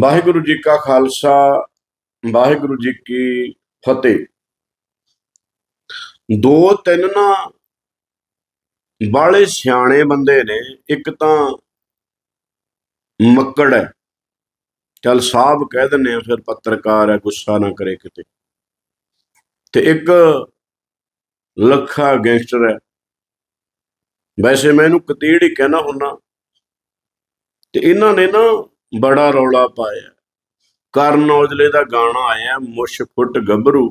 ਵਾਹਿਗੁਰੂ ਜੀ ਕਾ ਖਾਲਸਾ, ਵਾਹਿਗੁਰੂ ਜੀ ਕੀ ਫਤਿਹ। ਦੋ ਤਿੰਨ ਨਾ ਬਾਲੇ ਸਿਆਣੇ ਬੰਦੇ ਨੇ, ਇੱਕ ਤਾਂ ਮੱਕੜ ਹੈ। ਚਲ ਸਾਹਿਬ ਕਹਿ ਦਿੰਨੇ ਆ, ਫਿਰ ਪੱਤਰਕਾਰ ਹੈ, ਗੁੱਸਾ ਨਾ ਕਰੇ ਕਿਤੇ। ਤੇ ਇੱਕ ਲੱਖਾ ਗੈਂਗਸਟਰ ਹੈ। ਵੈਸੇ ਮੈਂ ਇਹਨੂੰ ਕਤੀੜ ਹੀ ਕਹਿਣਾ ਹੁੰਨਾ ਤੇ ਇਹਨਾਂ ਨੇ ਨਾ ਬੜਾ ਰੌਲਾ ਪਾਇਆ। ਕਰਨ ਔਜਲੇ ਦਾ ਗਾਣਾ ਆਇਆ, ਮੁੱਛ ਫੁੱਟ ਗੱਭਰੂ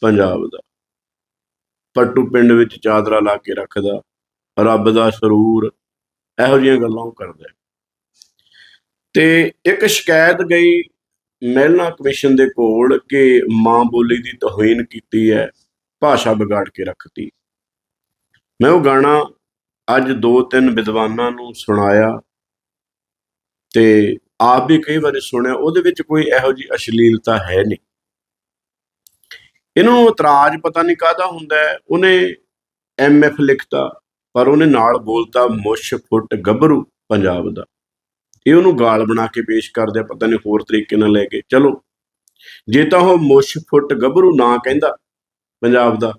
ਪੰਜਾਬ ਦਾ। ਪੱਟੂ ਪਿੰਡ ਵਿੱਚ ਚਾਦਰਾ ਲਾ ਕੇ ਰੱਖਦਾ, ਰੱਬ ਦਾ ਸਰੂਰ ਇਹੋ ਜਿਹੀਆਂ ਗੱਲਾਂ ਉਹ ਕਰਦਾ। ਤੇ ਇੱਕ ਸ਼ਿਕਾਇਤ ਗਈ ਮਹਿਲਾ ਕਮਿਸ਼ਨ ਦੇ ਕੋਲ ਕਿ ਮਾਂ ਬੋਲੀ ਦੀ ਤੋਹੀਨ ਕੀਤੀ ਹੈ, ਭਾਸ਼ਾ ਵਿਗਾੜ ਕੇ ਰੱਖਤੀ। ਮੈਂ ਉਹ ਗਾਣਾ ਅੱਜ ਦੋ ਤਿੰਨ ਵਿਦਵਾਨਾਂ ਨੂੰ ਸੁਣਾਇਆ ਤੇ ਆਪ ਵੀ ਕਈ ਵਾਰੀ ਸੁਣਿਆ, ਉਹਦੇ ਵਿੱਚ ਕੋਈ ਇਹੋ ਜੀ ਅਸ਼ਲੀਲਤਾ ਹੈ ਨਹੀਂ। ਇਹਨੂੰ ਇਤਰਾਜ਼ ਪਤਾ ਨਹੀਂ ਕਾਹਦਾ ਹੁੰਦਾ ਉਹਨੇ ਐਮਐਫ ਲਿਖਤਾ, ਪਰ ਉਹਨੇ ਨਾਲ ਬੋਲਤਾ, ਮੁੱਛ, ਫੁੱਟ, ਗੱਭਰੂ ਪੰਜਾਬ ਦਾ। ਇਹ ਉਹਨੂੰ ਗਾਲ ਬਣਾ ਕੇ ਪੇਸ਼ ਕਰਦੇ ਆ, ਪਤਾ ਨਹੀਂ ਹੋਰ ਤਰੀਕੇ ਨਾਲ ਲੈ ਕੇ। ਚਲੋ, ਜੇ ਤਾਂ ਉਹ ਮੁੱਛ, ਫੁੱਟ, ਗੱਭਰੂ ਨਾ ਕਹਿੰਦਾ ਪੰਜਾਬ ਦਾ,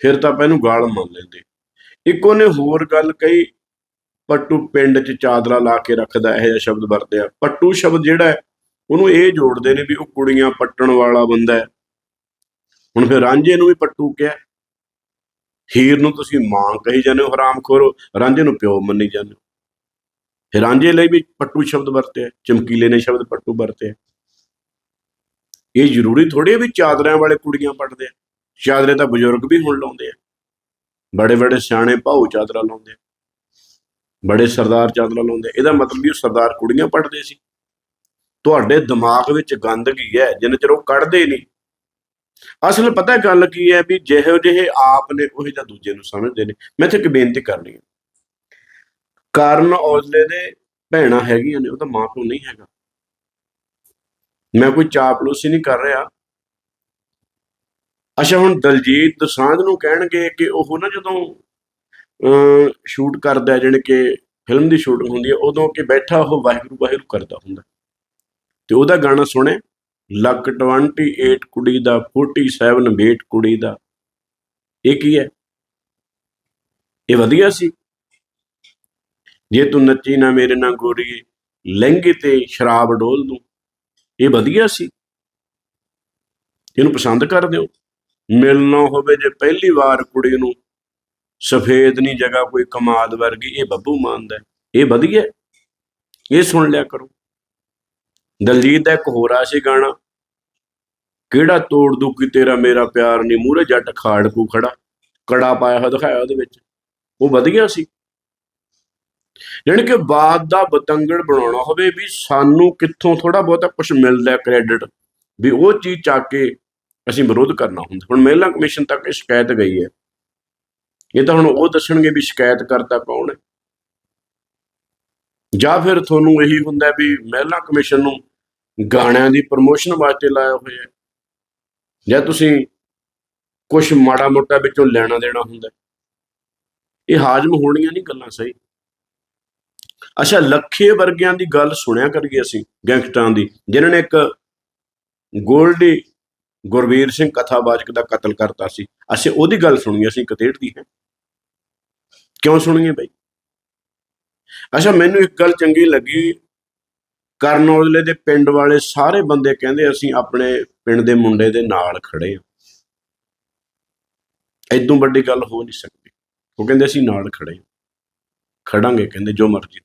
ਫਿਰ ਤਾਂ ਆਪਾਂ ਇਹਨੂੰ ਗਾਲ ਮੰਨ ਲੈਂਦੇ। ਇੱਕ ਉਹਨੇ ਹੋਰ ਗੱਲ ਕਹੀ ਪੱਟੂ ਪਿੰਡ 'ਚ ਚਾਦਰਾ ਲਾ ਕੇ ਰੱਖਦਾ, ਇਹ ਜਿਹਾ ਸ਼ਬਦ ਵਰਤਿਆ ਪੱਟੂ ਸ਼ਬਦ ਜਿਹੜਾ ਹੈ, ਉਹਨੂੰ ਇਹ ਜੋੜਦੇ ਨੇ ਵੀ ਉਹ ਕੁੜੀਆਂ ਪੱਟਣ ਵਾਲਾ ਬੰਦਾ ਹੈ। ਹੁਣ ਫਿਰ ਰਾਂਝੇ ਨੂੰ ਵੀ ਪੱਟੂ ਕਿਹਾ ਹੀਰ ਨੂੰ ਤੁਸੀਂ ਮਾਂ ਕਹੀ ਜਾਂਦੇ ਹੋ, ਹਰਾਮਖੋਰ ਰਾਂਝੇ ਨੂੰ ਪਿਓ ਮੰਨੀ ਜਾਂਦੇ ਹੋ। ਫਿਰ ਰਾਂਝੇ ਲਈ ਵੀ ਪੱਟੂ ਸ਼ਬਦ ਵਰਤਿਆ ਚਮਕੀਲੇ ਨੇ ਸ਼ਬਦ ਪੱਟੂ ਵਰਤਿਆ ਇਹ ਜ਼ਰੂਰੀ ਥੋੜੀ ਵੀ ਚਾਦਰਿਆਂ ਵਾਲੇ ਕੁੜੀਆਂ ਪੱਟਦੇ ਆ। ਚਾਦਰੇ ਤਾਂ ਬਜ਼ੁਰਗ ਵੀ ਹੁਣ ਲਾਉਂਦੇ ਆ। ਬੜੇ ਬੜੇ ਸਿਆਣੇ ਭਾਊ ਚਾਦਰਾ ਲਾਉਂਦੇ ਆ। ਬੜੇ ਸਰਦਾਰ ਚਾਦਰਾ ਲਾਉਂਦੇ ਇਹਦਾ ਮਤਲਬ ਵੀ ਉਹ ਸਰਦਾਰ ਕੁੜੀਆਂ ਪੜਦੇ ਸੀ। ਤੁਹਾਡੇ ਦਿਮਾਗ ਵਿੱਚ ਗੰਦਗੀ ਹੈ, ਜਿੰਨੇ ਚਿਰ ਉਹ ਕੱਢਦੇ ਨਹੀਂ। ਅਸਲ ਪਤਾ ਗੱਲ ਕੀ ਹੈ ਵੀ ਜਿਹੋ ਜਿਹੇ ਆਪ ਨੇ, ਉਹੀ ਤਾਂ ਦੂਜੇ ਨੂੰ ਸਮਝਦੇ ਨੇ। ਮੈਂ ਇੱਥੇ ਇੱਕ ਬੇਨਤੀ ਕਰਨੀ ਹੈ। ਕਾਰਨ ਔਜਲੇ ਦੇ ਭੈਣਾਂ ਹੈਗੀਆਂ ਨੇ ਉਹਦਾ ਮਾਂ ਪਿਓ ਨਹੀਂ ਹੈਗਾ। ਮੈਂ ਕੋਈ ਚਾਪਲੂਸੀ ਨਹੀਂ ਕਰ ਰਿਹਾ। ਅੱਛਾ, ਹੁਣ ਦਲਜੀਤ ਦਸਾਂਝ ਨੂੰ ਕਹਿਣਗੇ ਕਿ ਉਹ ਨਾ ਜਦੋਂ ਸ਼ੂਟ ਕਰਦਾ ਜਾਣੀ ਕਿ ਫਿਲਮ ਦੀ ਸ਼ੂਟਿੰਗ ਹੁੰਦੀ ਹੈ, ਉਦੋਂ ਕਿ ਬੈਠਾ ਉਹ ਵਾਹਿਗੁਰੂ ਵਾਹਿਗੁਰੂ ਕਰਦਾ ਹੁੰਦਾ। ਤੇ ਉਹਦਾ ਗਾਣਾ ਸੁਣੇ ਲੱਕ 28 ਕੁੜੀ ਦਾ 47 ਵੇਟ ਕੁੜੀ ਦਾ। ਇਹ ਕੀ ਹੈ? ਇਹ ਵਧੀਆ ਸੀ। ਜੇ ਤੂੰ ਨੱਚੀ ਨਾ ਮੇਰੇ ਨਾਲ ਗੋਰੀਏ ਲਹਿੰਗੇ ਤੇ ਸ਼ਰਾਬ ਡੋਲ ਦੂੰ, ਇਹ ਵਧੀਆ ਸੀ। ਇਹਨੂੰ ਪਸੰਦ ਕਰਦੇ ਹੋ ਮਿਲਣਾ ਹੋਵੇ ਜੇ ਪਹਿਲੀ ਵਾਰ ਕੁੜੀ ਨੂੰ ਸਫੇਦ ਨਹੀਂ ਜਗ੍ਹਾ ਕੋਈ ਕਮਾਦ ਵਰਗੀ, ਇਹ ਬੱਬੂ ਮਾਨ ਦਾ ਇਹ ਵਧੀਆ ਇਹ ਸੁਣ ਲਿਆ ਕਰੋ। ਦਲਜੀਤ ਦਾ ਇੱਕ ਹੋਰ ਆ ਸੀ ਗਾਣਾ, ਕਿਹੜਾ ਤੋੜ ਦੂ ਕਿ ਤੇਰਾ ਮੇਰਾ ਪਿਆਰ ਨਹੀਂ ਮੂਰੇ ਜੱਟ ਖਾੜ ਕੂ ਖੜਾ। ਕੜਾ ਪਾਇਆ ਹੋਇਆ ਦਿਖਾਇਆ ਉਹਦੇ ਵਿੱਚ। ਉਹ ਵਧੀਆ ਸੀ। ਯਾਨੀ ਕਿ ਬਾਤ ਦਾ ਬਤੰਗੜ ਬਣਾਉਣਾ ਹੋਵੇ ਵੀ ਸਾਨੂੰ ਕਿੱਥੋਂ ਥੋੜਾ ਬਹੁਤਾ ਕੁਝ ਮਿਲਦਾ ਕ੍ਰੈਡਿਟ ਵੀ ਉਹ ਚੀਜ਼ ਚੱਕ ਕੇ ਅਸੀਂ ਵਿਰੋਧ ਕਰਨਾ ਹੁੰਦਾ। ਹੁਣ ਮਹਿਲਾ ਕਮਿਸ਼ਨ ਤੱਕ ਇਹ ਸ਼ਿਕਾਇਤ ਗਈ ਹੈ। ਇਹ ਤਾਂ ਹੁਣ ਉਹ ਦੱਸਣਗੇ ਵੀ ਸ਼ਿਕਾਇਤ ਕਰਤਾ ਕੌਣ ਹੈ। ਜਾਂ ਫਿਰ ਤੁਹਾਨੂੰ ਇਹੀ ਹੁੰਦਾ ਵੀ ਮਹਿਲਾ ਕਮਿਸ਼ਨ ਨੂੰ ਗਾਣਿਆਂ ਦੀ ਪ੍ਰਮੋਸ਼ਨ ਵਾਸਤੇ ਲਾਇਆ ਹੋਇਆ ਹੈ। ਜਾਂ ਤੁਸੀਂ ਕੁਝ ਮਾੜਾ ਮੋਟਾ ਵਿੱਚੋਂ ਲੈਣਾ ਦੇਣਾ ਹੁੰਦਾ ਇਹ ਹਾਜ਼ਮ ਹੋਣੀਆਂ ਨਹੀਂ ਗੱਲਾਂ ਸਹੀ। ਅੱਛਾ, ਲੱਖੇ ਵਰਗਿਆਂ ਦੀ ਗੱਲ ਸੁਣਿਆ ਕਰੀਏ ਅਸੀਂ ਗੈਂਗਸਟਰਾਂ ਦੀ, ਜਿਨ੍ਹਾਂ ਨੇ ਇੱਕ ਗੋਲਡੀ ਗੁਰਵੀਰ ਸਿੰਘ ਕਥਾਵਾਚਕ ਦਾ ਕਤਲ ਕਰਤਾ ਸੀ। ਅਸੀਂ ਉਹਦੀ ਗੱਲ ਸੁਣੀ, ਅਸੀਂ ਕਤੇੜ ਦੀ ਹੈ। ਕਿਉਂ ਸੁਣੀਏ ਬਈ? ਅੱਛਾ, ਮੈਨੂੰ ਇੱਕ ਗੱਲ ਚੰਗੀ ਲੱਗੀ। ਕਰਨ ਔਜਲੇ ਦੇ ਪਿੰਡ ਵਾਲੇ ਸਾਰੇ ਬੰਦੇ ਕਹਿੰਦੇ ਅਸੀਂ ਆਪਣੇ ਪਿੰਡ ਦੇ ਮੁੰਡੇ ਦੇ ਨਾਲ ਖੜੇ ਹਾਂ। ਐਦੋਂ ਵੱਡੀ ਗੱਲ ਹੋ ਨਹੀਂ ਸਕਦੀ। ਉਹ ਕਹਿੰਦੇ ਅਸੀਂ ਨਾਲ ਖੜੇ ਹਾਂ। ਖੜਾਂਗੇ, ਕਹਿੰਦੇ ਜੋ ਮਰਜ਼ੀ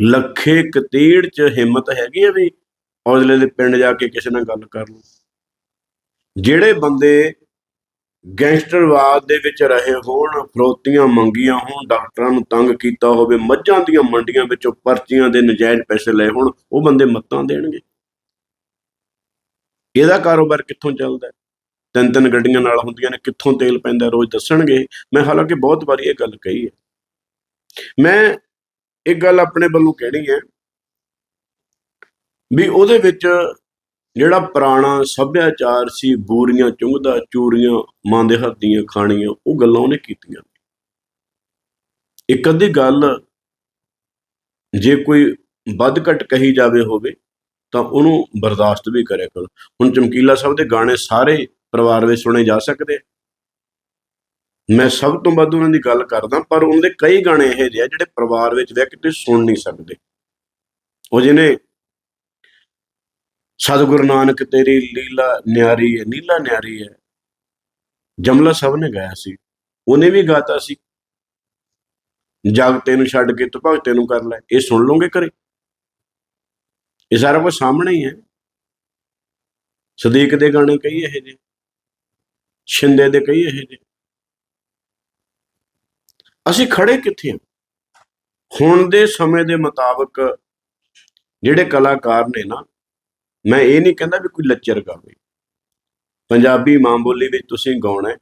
ਲੱਖੇ ਕਤੀੜ ਚ ਹਿੰਮਤ ਹੈਗੀ ਆ ਵੀ ਔਜਲੇ ਦੇ ਪਿੰਡ ਜਾ ਕੇ ਕਿਸੇ ਨਾਲ ਗੱਲ ਕਰ ਲਓ। ਜਿਹੜੇ ਬੰਦੇ ਗੈਂਗਸਟਰਵਾਦ ਦੇ ਵਿੱਚ ਰਹੇ ਹੋਣ, ਫਰੋਤੀਆਂ ਮੰਗੀਆਂ ਹੋਣ, ਡਾਕਟਰਾਂ ਨੂੰ ਤੰਗ ਕੀਤਾ ਹੋਵੇ, ਮੱਝਾਂ ਦੀਆਂ ਮੰਡੀਆਂ ਵਿੱਚੋਂ ਪਰਚੀਆਂ ਦੇ ਨਜਾਇਜ਼ ਪੈਸੇ ਲਏ ਹੋਣ, ਉਹ ਬੰਦੇ ਮੱਤਾਂ ਦੇਣਗੇ। ਇਹਦਾ ਕਾਰੋਬਾਰ ਕਿੱਥੋਂ ਚੱਲਦਾ? ਤਿੰਨ ਤਿੰਨ ਗੱਡੀਆਂ ਨਾਲ ਹੁੰਦੀਆਂ ਨੇ, ਕਿੱਥੋਂ ਤੇਲ ਪੈਂਦਾ ਰੋਜ਼ ਦੱਸਣਗੇ। ਮੈਂ ਹਾਲਾਂਕਿ ਬਹੁਤ ਵਾਰੀ ਇਹ ਗੱਲ ਕਹੀ ਹੈ। ਮੈਂ ਇੱਕ ਗੱਲ ਆਪਣੇ ਵੱਲੋਂ ਕਹਿਣੀ ਹੈ ਵੀ ਉਹਦੇ ਵਿੱਚ ਜਿਹੜਾ ਪੁਰਾਣਾ ਸੱਭਿਆਚਾਰ ਸੀ, ਬੋਰੀਆਂ, ਚੁੰਗਦਾ, ਚੂਰੀਆਂ ਮਾਂ ਦੇ ਹੱਥ ਦੀਆਂ ਖਾਣੀਆਂ, ਉਹ ਗੱਲਾਂ ਉਹਨੇ ਕੀਤੀਆਂ। ਇੱਕ ਅੱਧੀ ਗੱਲ ਜੇ ਕੋਈ ਵੱਧ ਘਟ ਕਹੀ ਜਾਵੇ ਹੋਵੇ, ਤਾਂ ਉਹਨੂੰ ਬਰਦਾਸ਼ਤ ਵੀ ਕਰਿਆ ਕਰੋ। ਹੁਣ ਚਮਕੀਲਾ ਸਾਹਿਬ ਦੇ ਗਾਣੇ ਸਾਰੇ ਪਰਿਵਾਰ ਵਿੱਚ ਸੁਣੇ ਜਾ ਸਕਦੇ ਆ। ਮੈਂ ਸਭ ਤੋਂ ਵੱਧ ਉਹਨਾਂ ਦੀ ਗੱਲ ਕਰਦਾ, ਪਰ ਉਹਨਾਂ ਦੇ ਕਈ ਗਾਣੇ ਇਹੋ ਜਿਹੇ ਆ ਜਿਹੜੇ ਪਰਿਵਾਰ ਵਿੱਚ ਵਿਅਕਤੀ ਸੁਣ ਨਹੀਂ ਸਕਦੇ। ਉਹ ਜਿਹਨੇ ਸਤਿਗੁਰੂ ਨਾਨਕ ਤੇਰੀ ਲੀਲਾ ਨਿਆਰੀ ਹੈ, ਨੀਲਾ ਨਿਆਰੀ ਹੈ। ਜਮਲਾ ਸਾਹਿਬ ਨੇ ਗਾਇਆ ਸੀ। ਉਹਨੇ ਵੀ ਗਾਤਾ ਸੀ। ਜਗ ਤੈਨੂੰ ਛੱਡ ਕੇ ਤੂੰ ਭਗਤੇ ਨੂੰ ਕਰ ਲੈ। ਇਹ ਸੁਣ ਲਓਗੇ ਘਰੇ? ਇਹ ਸਾਰਾ ਕੁਝ ਸਾਹਮਣੇ ਹੀ ਹੈ। ਸਦੀਕ ਦੇ ਗਾਣੇ ਕਈ ਇਹੋ ਜਿਹੇ। ਛਿੰਦੇ ਦੇ ਕਈ ਇਹੋ ਜਿਹੇ। ਅਸੀਂ ਖੜੇ ਕਿੱਥੇ ਹਾਂ? ਹੁਣ ਦੇ ਸਮੇਂ ਦੇ ਮੁਤਾਬਕ ਜਿਹੜੇ ਕਲਾਕਾਰ ਨੇ ਨਾ ਮੈਂ ਇਹ ਨਹੀਂ ਕਹਿੰਦਾ ਵੀ ਕੋਈ ਲੱਚਰ ਗਾਵੇ ਪੰਜਾਬੀ ਮਾਂ ਬੋਲੀ ਵਿੱਚ ਤੁਸੀਂ ਗਾਉਣਾ ਹੈ।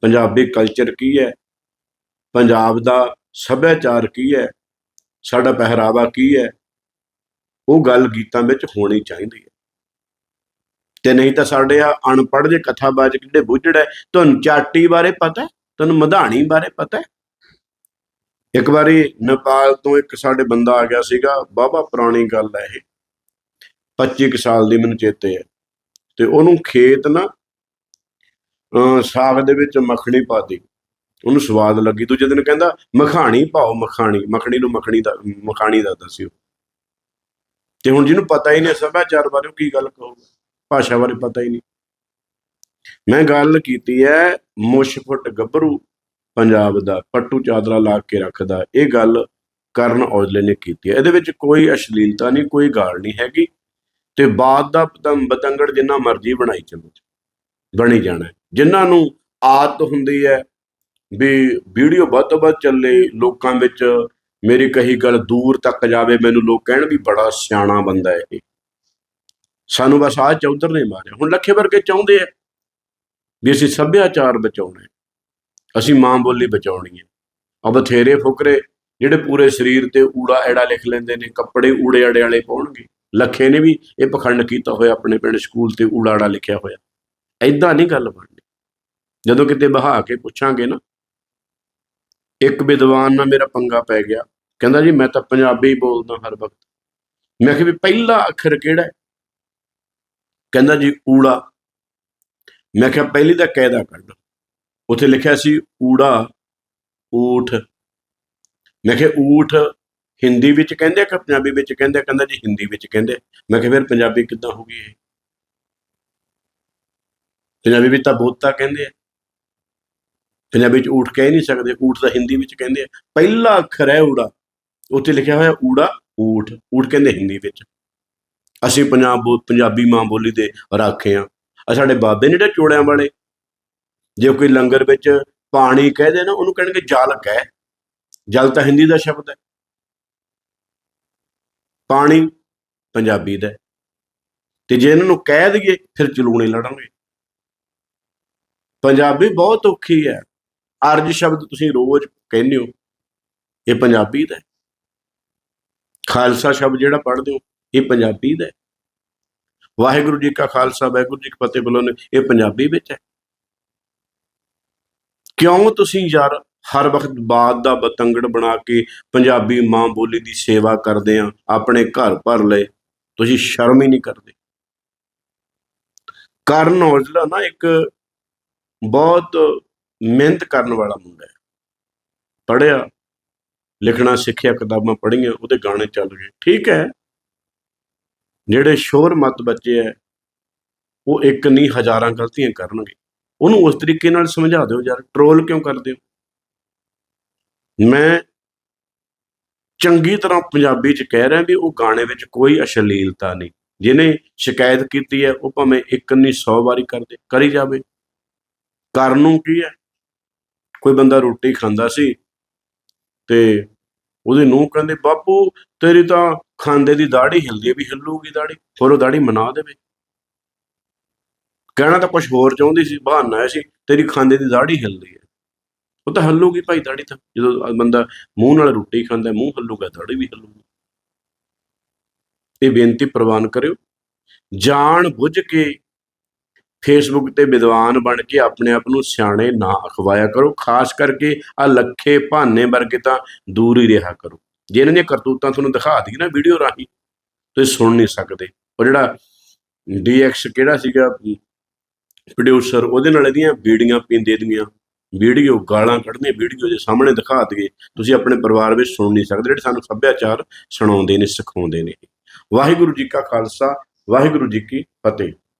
ਪੰਜਾਬੀ ਕਲਚਰ ਕੀ ਹੈ? ਪੰਜਾਬ ਦਾ ਸੱਭਿਆਚਾਰ ਕੀ ਹੈ? ਸਾਡਾ ਪਹਿਰਾਵਾ ਕੀ ਹੈ? ਉਹ ਗੱਲ ਗੀਤਾਂ ਵਿੱਚ ਹੋਣੀ ਚਾਹੀਦੀ ਹੈ। ਤੇ ਨਹੀਂ ਤਾਂ ਸਾਡੇ ਆ ਅਨਪੜ੍ਹ ਦੇ ਕਥਾਵਾਚਕ ਜਿਹੜੇ ਬੁੱਝੜ ਹੈ, ਤੁਹਾਨੂੰ ਚਾਟੀ ਬਾਰੇ ਪਤਾ ਤੁਹਾਨੂੰ ਮਧਾਣੀ ਬਾਰੇ ਪਤਾ ਹੈ? ਇੱਕ ਵਾਰੀ ਨੇਪਾਲ ਤੋਂ ਇੱਕ ਸਾਡੇ ਬੰਦਾ ਆ ਗਿਆ ਸੀਗਾ ਬਾਬਾ ਪੁਰਾਣੀ ਗੱਲ ਹੈ ਇਹ। 25 ਕੁ ਸਾਲ ਦੀ ਮੈਨੂੰ ਚੇਤੇ ਹੈ ਤੇ ਉਹਨੂੰ ਖੇਤ ਨਾ, ਅਹ ਸਾਗ ਦੇ ਵਿੱਚ ਮੱਖਣੀ ਪਾਤੀ ਉਹਨੂੰ ਸਵਾਦ ਲੱਗੀ। ਦੂਜੇ ਦਿਨ ਕਹਿੰਦਾ, ਮਖਾਣੀ ਪਾਓ ਮਖਾਣੀ, ਮੱਖਣੀ ਨੂੰ ਮੱਖਣੀ ਦਾ, ਮਖਾਣੀ ਦਾ ਦੱਸਿਓ। ਤੇ ਹੁਣ ਜਿਹਨੂੰ ਪਤਾ ਹੀ ਨਹੀਂ ਸੱਭਿਆਚਾਰ ਬਾਰੇ ਉਹ ਕੀ ਗੱਲ ਕਹੂਗਾ? ਭਾਸ਼ਾ ਬਾਰੇ ਪਤਾ ਹੀ ਨਹੀਂ। ਮੈਂ ਗੱਲ ਕੀਤੀ ਹੈ ਮੁਸ਼ਫਟ ਗੱਭਰੂ ਪੰਜਾਬ ਦਾ, ਪੱਟੂ ਚਾਦਰਾ ਲਾ ਕੇ ਰੱਖਦਾ। ਇਹ ਗੱਲ ਕਰਨ ਔਜਲੇ ਨੇ ਕੀਤੀ ਹੈ ਇਹਦੇ ਵਿੱਚ ਕੋਈ ਅਸ਼ਲੀਲਤਾ ਨਹੀਂ, ਕੋਈ ਗਾਲ ਨਹੀਂ ਹੈਗੀ। ਤੇ ਬਾਤ ਦਾ ਪਤੰ- ਬਤੰਗੜ ਜਿੰਨਾ ਮਰਜ਼ੀ ਬਣਾਈ ਚੱਲੋ ਬਣੀ ਜਾਣਾ। ਹੈ। ਜਿਨ੍ਹਾਂ ਨੂੰ ਆਦਤ ਹੁੰਦੀ ਹੈ ਵੀ ਵੀਡੀਓ ਵੱਧ ਤੋਂ ਵੱਧ ਚੱਲੇ, ਲੋਕਾਂ ਵਿੱਚ ਮੇਰੀ ਕਹੀ ਗੱਲ ਦੂਰ ਤੱਕ ਜਾਵੇ, ਮੈਨੂੰ ਲੋਕ ਕਹਿਣ ਵੀ ਬੜਾ ਸਿਆਣਾ ਬੰਦਾ ਹੈ ਇਹ। ਸਾਨੂੰ ਬਸ ਆਹ ਚੌਧਰ ਨੇ ਮਾਰਿਆ। ਹੁਣ ਲੱਖੇ ਵਰਗੇ ਚਾਹੁੰਦੇ ਆ ਵੀ ਅਸੀਂ ਸੱਭਿਆਚਾਰ ਬਚਾਉਣਾ ਅਸੀਂ ਮਾਂ ਬੋਲੀ ਬਚਾਉਣੀ ਹੈ। ਆ ਬਥੇਰੇ ਫੁਕਰੇ ਜਿਹੜੇ ਪੂਰੇ ਸਰੀਰ ਤੇ ਊੜਾ ਐੜਾ ਲਿਖ ਲੈਂਦੇ ਨੇ, ਕੱਪੜੇ ਊੜੇ ਅੜੇ ਵਾਲੇ ਪਾਉਣਗੇ। ਲੱਖੇ ਨੇ ਵੀ ਇਹ ਪਖੰਡ ਕੀਤਾ ਹੋਇਆ, ਆਪਣੇ ਪਿੰਡ ਸਕੂਲ ਤੇ ਊੜਾੜਾ ਲਿਖਿਆ ਹੋਇਆ। ਐਦਾਂ ਨਹੀਂ ਗੱਲ ਬਣਨੀ ਜਦੋਂ ਕਿਤੇ ਬਹਾ ਕੇ ਪੁੱਛਾਂਗੇ ਨਾ, ਇੱਕ ਵਿਦਵਾਨ ਨਾਲ ਮੇਰਾ ਪੰਗਾ ਪੈ ਗਿਆ। ਕਹਿੰਦਾ ਜੀ, ਮੈਂ ਤਾਂ ਪੰਜਾਬੀ ਬੋਲਦਾ ਹਰ ਵਕਤ। ਮੈਂ ਕਿਹਾ ਵੀ ਪਹਿਲਾ ਅੱਖਰ ਕਿਹੜਾ ਹੈ? ਕਹਿੰਦਾ ਜੀ, ਊੜਾ। ਮੈਂ ਕਿਹਾ ਪਹਿਲੀ ਦਾ ਕਾਇਦਾ ਕੱਢ। ਉੱਥੇ ਲਿਖਿਆ ਸੀ, ਊੜਾ, ਊਠ। ਮੈਂ ਕਿਹਾ ਊਠ ਹਿੰਦੀ ਵਿੱਚ ਕਹਿੰਦੇ ਆ ਕਿ ਪੰਜਾਬੀ ਵਿੱਚ ਕਹਿੰਦੇ ਕਹਿੰਦਾ ਜੀ ਹਿੰਦੀ ਵਿੱਚ ਕਹਿੰਦੇ ਮੈਂ ਕਿਹਾ ਫਿਰ ਪੰਜਾਬੀ ਕਿੱਦਾਂ ਹੋ ਗਈ ਇਹ? ਪੰਜਾਬੀ ਵਿੱਚ ਤਾਂ ਬੋਤਾ ਕਹਿੰਦੇ ਆ। ਪੰਜਾਬੀ ਵਿੱਚ ਊਠ ਕਹਿ ਨਹੀਂ ਸਕਦੇ। ਊਠ ਤਾਂ ਹਿੰਦੀ ਵਿੱਚ ਕਹਿੰਦੇ ਆ। ਪਹਿਲਾ ਅੱਖਰ ਹੈ ਊੜਾ। ਉੱਥੇ ਲਿਖਿਆ ਹੋਇਆ ਊੜਾ, ਊਠ। ਊਠ ਕਹਿੰਦੇ ਹਿੰਦੀ ਵਿੱਚ। ਅਸੀਂ ਪੰਜਾਬ ਬੋ- ਪੰਜਾਬੀ ਮਾਂ ਬੋਲੀ ਦੇ ਰਾਖੇ ਆ। ਆ ਸਾਡੇ ਬਾਬੇ ਨੇ ਜਿਹੜੇ ਚੋੜਿਆਂ ਵਾਲੇ। ਜੇ ਕੋਈ ਲੰਗਰ ਵਿੱਚ ਪਾਣੀ ਕਹਦੇ ਨਾ, ਉਹਨੂੰ ਕਹਿਣਗੇ ਜਲ ਕਹਿ। ਜਲ ਤਾਂ ਹਿੰਦੀ ਦਾ ਸ਼ਬਦ ਹੈ। ਪਾਣੀ ਪੰਜਾਬੀ ਦਾ ਹੈ। ਤੇ ਜੇ ਇਹਨਾਂ ਨੂੰ ਕਹਿ ਦਈਏ, ਫਿਰ ਚਲੂਣੇ ਲੜਨਗੇ। ਪੰਜਾਬੀ ਬਹੁਤ ਔਖੀ ਹੈ। ਅਰਜ ਸ਼ਬਦ ਤੁਸੀਂ ਰੋਜ਼ ਕਹਿੰਦੇ ਹੋ, ਇਹ ਪੰਜਾਬੀ ਦਾ ਖਾਲਸਾ ਸ਼ਬਦ ਜਿਹੜਾ ਪੜ੍ਹਦੇ ਹੋ, ਇਹ ਪੰਜਾਬੀ ਦਾ ਵਾਹਿਗੁਰੂ ਜੀ ਕਾ ਖਾਲਸਾ, ਵਾਹਿਗੁਰੂ ਜੀ ਕੀ ਫਤਿਹ ਬੋਲੋ ਇਹ ਪੰਜਾਬੀ ਵਿੱਚ ਹੈ। ਕਿਉਂ ਤੁਸੀਂ ਯਾਰ ਹਰ ਵਕਤ ਬਾਤ ਦਾ ਬਤੰਗੜ ਬਣਾ ਕੇ ਪੰਜਾਬੀ ਮਾਂ ਬੋਲੀ ਦੀ ਸੇਵਾ ਕਰਦੇ ਆ, ਆਪਣੇ ਘਰ ਭਰ ਲਏ। ਤੁਸੀਂ ਸ਼ਰਮ ਹੀ ਨਹੀਂ ਕਰਦੇ। ਕਰਨ ਔਜਲਾ ਨਾ ਇੱਕ ਬਹੁਤ ਮਿਹਨਤ ਕਰਨ ਵਾਲਾ ਮੁੰਡਾ ਹੈ। ਪੜਿਆ ਲਿਖਣਾ, ਸਿੱਖਿਆ ਕਿਤਾਬਾਂ ਪੜ੍ਹੀਆਂ, ਉਹਦੇ ਗਾਣੇ ਚੱਲ ਗਏ ਠੀਕ ਹੈ। ਜਿਹੜੇ ਸ਼ੋਰ ਮਤ ਬੱਚੇ ਹੈ, ਉਹ ਇੱਕ ਨਹੀਂ ਹਜ਼ਾਰਾਂ ਗਲਤੀਆਂ ਕਰਨਗੇ। ਉਹਨੂੰ ਉਸ ਤਰੀਕੇ ਨਾਲ ਸਮਝਾ ਦਿਓ ਯਾਰ ਟਰੋਲ ਕਿਉਂ ਕਰਦੇ ਹੋ? ਮੈਂ ਚੰਗੀ ਤਰ੍ਹਾਂ ਪੰਜਾਬੀ ਚ ਕਹਿ ਰਿਹਾ ਵੀ ਉਹ ਗਾਣੇ ਵਿੱਚ ਕੋਈ ਅਸ਼ਲੀਲਤਾ ਨਹੀਂ। ਜਿਹਨੇ ਸ਼ਿਕਾਇਤ ਕੀਤੀ ਹੈ, ਉਹ ਭਾਵੇਂ ਇੱਕ ਨਹੀਂ 100 ਵਾਰੀ ਕਰਦੇ, ਕਰੀ ਜਾਵੇ। ਕਰਨ ਨੂੰ ਕੀ ਹੈ? ਕੋਈ ਬੰਦਾ ਰੋਟੀ ਖਾਂਦਾ ਸੀ ਤੇ ਉਹਦੇ ਨੂੰ ਕਹਿੰਦੇ, ਬਾਪੂ, ਤੇਰੀ ਤਾਂ ਖਾਂਦੇ ਦੀ ਦਾੜੀ ਹਿਲਦੀ ਹੈ ਵੀ ਹਿੱਲੂਗੀ ਦਾੜੀ ਹੋਰ ਉਹ ਦਾੜੀ ਮਨਾ ਦੇਵੇ। ਕਹਿਣਾ ਤਾਂ ਕੁਝ ਹੋਰ ਚਾਹੁੰਦੀ ਸੀ, ਬਹਾਨਾ ਹੈ ਸੀ, ਤੇਰੀ ਖਾਂਦੇ ਦੀ ਦਾੜੀ ਹਿਲਦੀ ਹੈ। ਉਹ ਤਾਂ ਹੱਲੂਗੀ ਭਾਈ ਦਾੜੀ ਤਾਂ। ਜਦੋਂ ਬੰਦਾ ਮੂੰਹ ਨਾਲ ਰੋਟੀ ਖਾਂਦਾ, ਮੂੰਹ ਹੱਲੂਗਾ, ਦਾੜੀ ਵੀ ਹੱਲੂਗੀ। ਇਹ ਬੇਨਤੀ ਪ੍ਰਵਾਨ ਕਰਿਓ। ਜਾਣ ਬੁੱਝ ਕੇ ਫੇਸਬੁੱਕ ਤੇ ਵਿਦਵਾਨ ਬਣ ਕੇ ਆਪਣੇ ਆਪ ਨੂੰ ਸਿਆਣੇ ਨਾ ਅਖਵਾਇਆ ਕਰੋ। ਖਾਸ ਕਰਕੇ ਆ ਲੱਖੇ ਭਾਨੇ ਵਰਗੇ ਤਾਂ ਦੂਰ ਹੀ ਰਿਹਾ ਕਰੋ। ਜੇ ਇਹਨਾਂ ਦੀਆਂ ਕਰਤੂਤਾਂ ਤੁਹਾਨੂੰ ਦਿਖਾ ਦਈਏ ਨਾ ਵੀਡੀਓ ਰਾਹੀਂ, ਤੁਸੀਂ ਸੁਣ ਨਹੀਂ ਸਕਦੇ। ਉਹ ਜਿਹੜਾ ਡੀਐਕਸ ਕਿਹੜਾ ਸੀਗਾ ਪ੍ਰੋਡਿਊਸਰ ਉਹਦੇ ਨਾਲ ਇਹਦੀਆਂ ਬੀੜੀਆਂ ਪੀਂਦੇ ਦੀਆਂ। ਵੀਡੀਓ ਗਾਲਾਂ ਕੱਢਦੀਆਂ ਵੀਡੀਓ ਜੇ ਸਾਹਮਣੇ ਦਿਖਾ ਦਈਏ, ਤੁਸੀਂ ਆਪਣੇ ਪਰਿਵਾਰ ਵਿੱਚ ਸੁਣ ਨਹੀਂ ਸਕਦੇ, ਜਿਹੜੇ ਸਾਨੂੰ ਸੱਭਿਆਚਾਰ ਸੁਣਾਉਂਦੇ ਨੇ, ਸਿਖਾਉਂਦੇ ਨੇ। ਵਾਹਿਗੁਰੂ ਜੀ ਕਾ ਖਾਲਸਾ, ਵਾਹਿਗੁਰੂ ਜੀ ਕੀ ਫਤਿਹ।